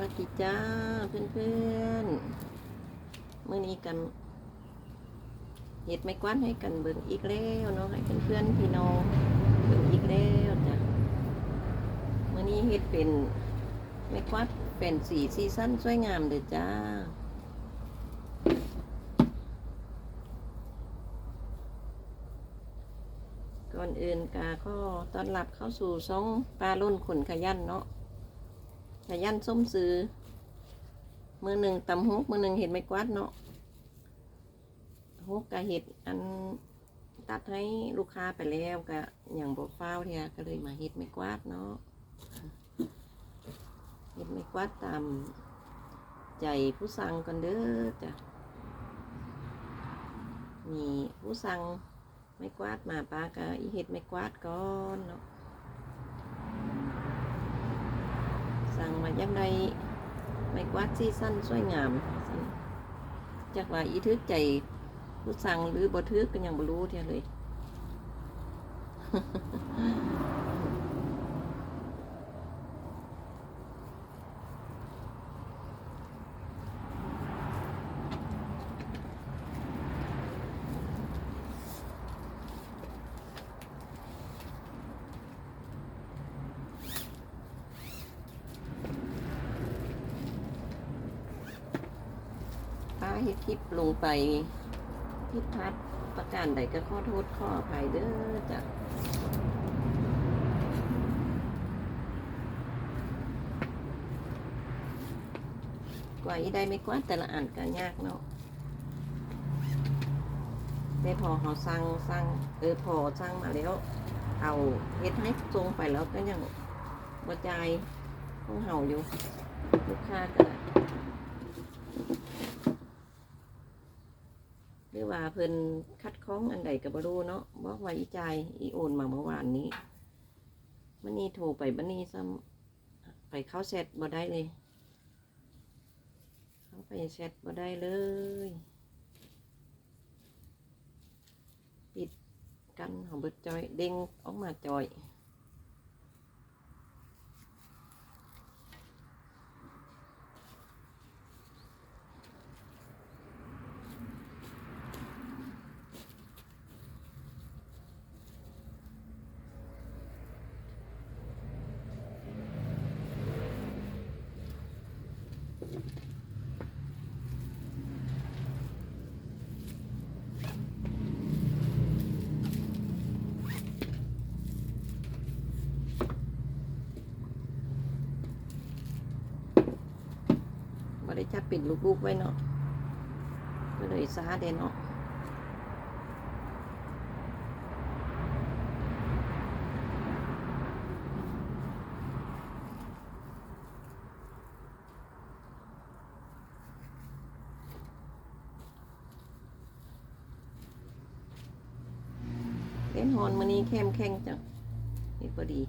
วัสดีจ้าเพื่อนๆเมื่อนี้กันเห็ดไม่กว้านให้กันเบิ่งอีกแล้วเนาะให้เพื่อนๆพี่น้องเบิ่งอีกแล้วจ้ะเมื่อนี้เห็ดเป็นไม่กวาดเป็นสีซีซั่นสวยงามเด้อจ้าก่อนอื่นกาก็ต้อนรับเข้าสู่ซองปลาลุ่นขนขยันเนาะ ขยันส้มซื้อ มือหนึ่งตำฮุกมือหนึ่งเห็ดไม่กวาดเนาะฮุกกับเห็ดอันตัดให้ลูกค้าไปแล้วก็อย่างบอกฟ้าวเทียก็เลยมาเห็ดไม่กวาดเนาะเห็ดไม่กวาดตามใจผู้สั่งกันเด้อจ้ะมีผู้สั่งไม่กวาดมาป้าก็อีเห็ดไม่กวาดก่อนเนาะ สั่งมายังไงไม่กวาดซีสั้นสวยงามจากว่าอีทึกใจผู้สั่งหรือบ่ทึกก็ยังบ่รู้เท่าเลย ป้าเฮ็ดคลิปลงไปที่พัดประการใดก็ขอโทษขออภัยเด้อจ้ะกว่าอีได้ไม่กว่าแต่ละอันก็ยากเนาะได้พอเขาสั่งสั่งเออพอสั่งมาแล้ว เอาเฮ็ดให้ทรงไปแล้วก็ยังบรจายของเห่าอยู่ลูกค้าก็ หรือ ว่าเพิ่นคัดค้องอันใดกับบรูเนาะบอกว่าอีใจายอีโอนมาเมื่อวานนี้มันนี่โทรไปบันนี้ซ้ำไปเข้าแชทบ่ได้เลย เข้าไปแชทบ่ได้เลย ปิดกันของเบิดจอยเด้งออกมาจอย ได้จับปิดลูกๆไว้เนาะก็เลยซาเดนเนาะเล่นฮอนมันนี้แคมแข็งจังนี่พอดี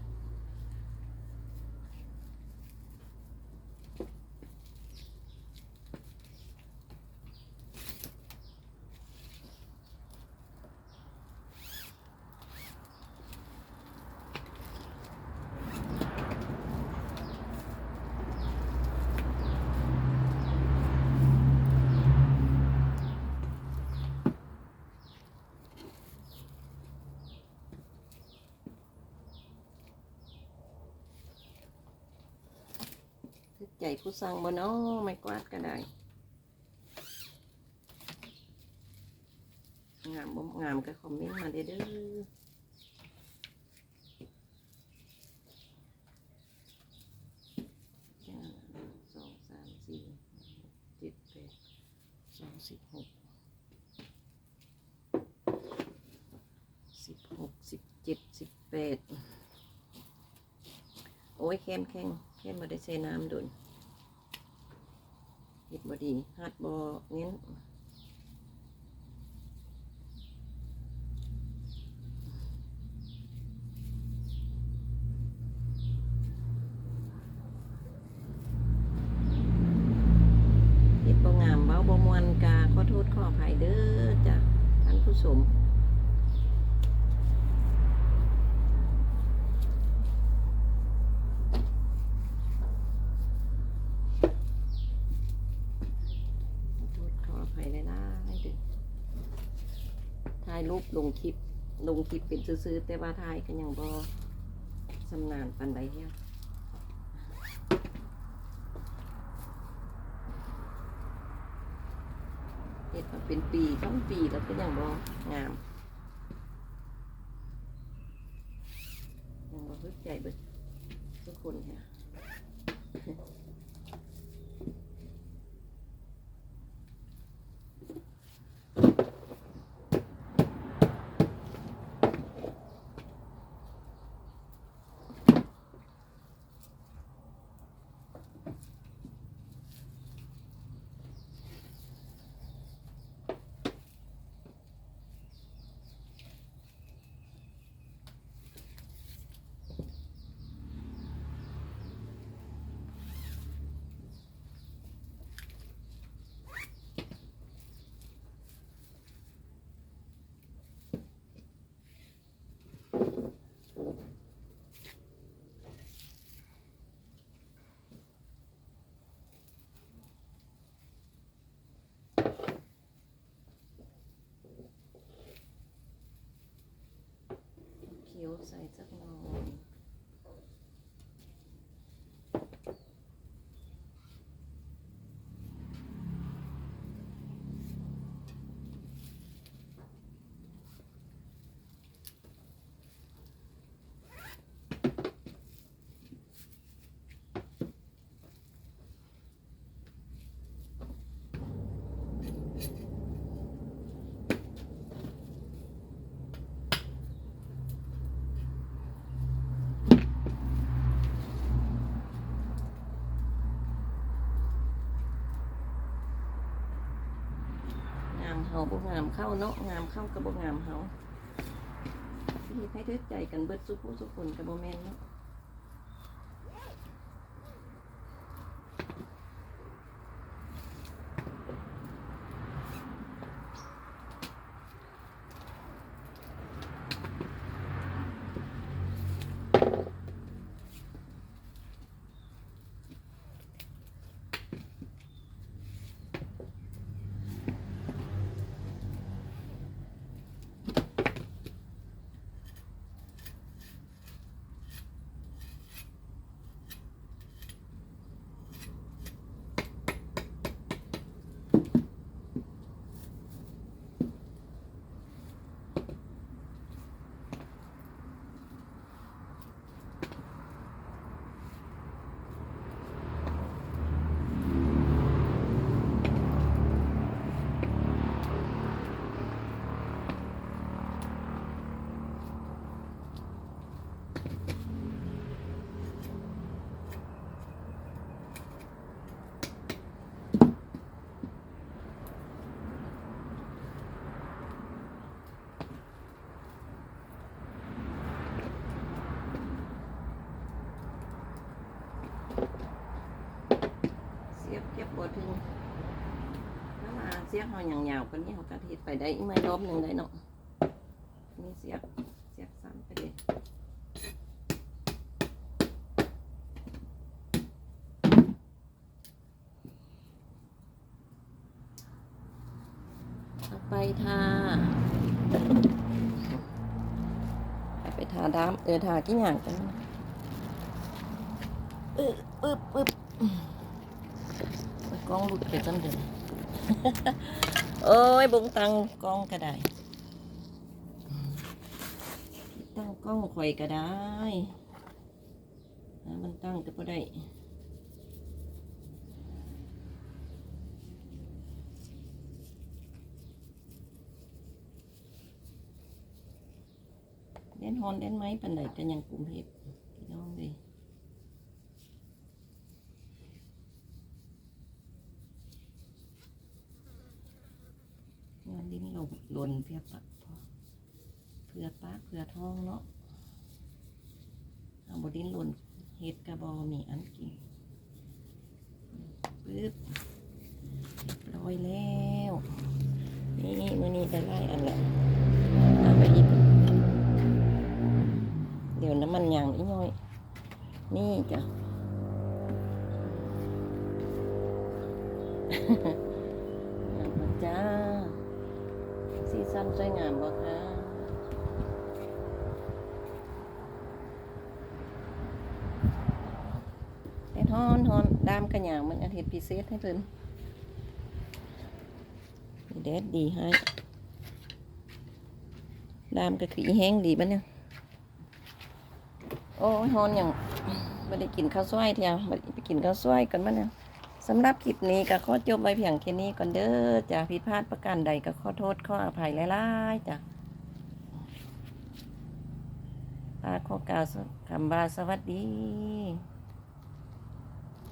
ทึก ใจผู้สั่งบ่เนาะไม่กวาดก็ได้งามบ่งามก็คอมเมนต์มาเด้อเด้อสองสามสี่เจ็ดแปดสองสิบหกสิบหกสิบเจ็ดสิบแปดโอ้ยแข็งแข็งแข็งมาได้ใส่น้ำดุน บดีหัดบอเงี้ยเฮ็ดบ่งามเบ้าบ่มวนกาขอโทษขออภัยเด้อจ้ะท่านผู้ชม ให้เลยนะให้ดึถ่ายรูปลงคลิป ลงคลิปเป็นซื้อแต่ว่าถ่ายกันอย่างบอสำนานปันใดเนี่ยเห็ดมาเป็นปีต้องปีแล้วก็อย่างบองามอย่างบอฮึดใจเบิดทุกคนี่ย เขียวใส่สัามเฮาบ่งามเข้าเนาะงามเข้ากับบ่งามเฮาที่ให้เทิดใจกันเบิดสุผู้สุคนกับบ่แม่นเนาะ สียบเฮาอย่างยาวกว่านี้เฮาก็เฮ็ดไปได้อีกไม่รอบหนึงได้เนาะนี่เสียบเสียบซ้ำไปเลยเอาไปทาไปทาดามเออทากี่อย่างกันเออปึ๊บปึ๊บกล้องหลุดไปจนเดิน โอ้ยบงตังกล้องก็ได้ตั้งกล้องข่อยก็ได้มันตั้งก็บ่ได้เล่นฮอนเล่นไหมปันไหนกันยังกลุ่มเห็บพี่น้องเลย งานลิ้นหลงหล่นเพื่อปักพอเพื่อปากเพื่อทองเนาะเอาบดินหล่นเฮ็ดกระบอมีอันกินปึ๊บเรียบร้อยแล้ว นี่มือนี้ได้ไล่อันละเอาไปอีกเดี๋ยวน้ำมันยางนิดหน่อย นี่จ้ะ ดามกระหยางมันอาทิตย์พิเศษให้เพิ่นแดดดีให้ดามก็คือแห้งดีบ้านเนี่ยโอ้ยฮอนอย่างไม่ได้กินข้าวซอยเทียวไม่ไปกินข้าวซอยกันบ้านเนี่ยสำหรับคลิปนี้ก็ขอจบไว้เพียงแค่นี้ก่อนเด้อจ้ะผิดพลาดประการใดก็ขอโทษขออภัยหลายๆจ้ะปาขอกล่าวคำว่าสวัสดี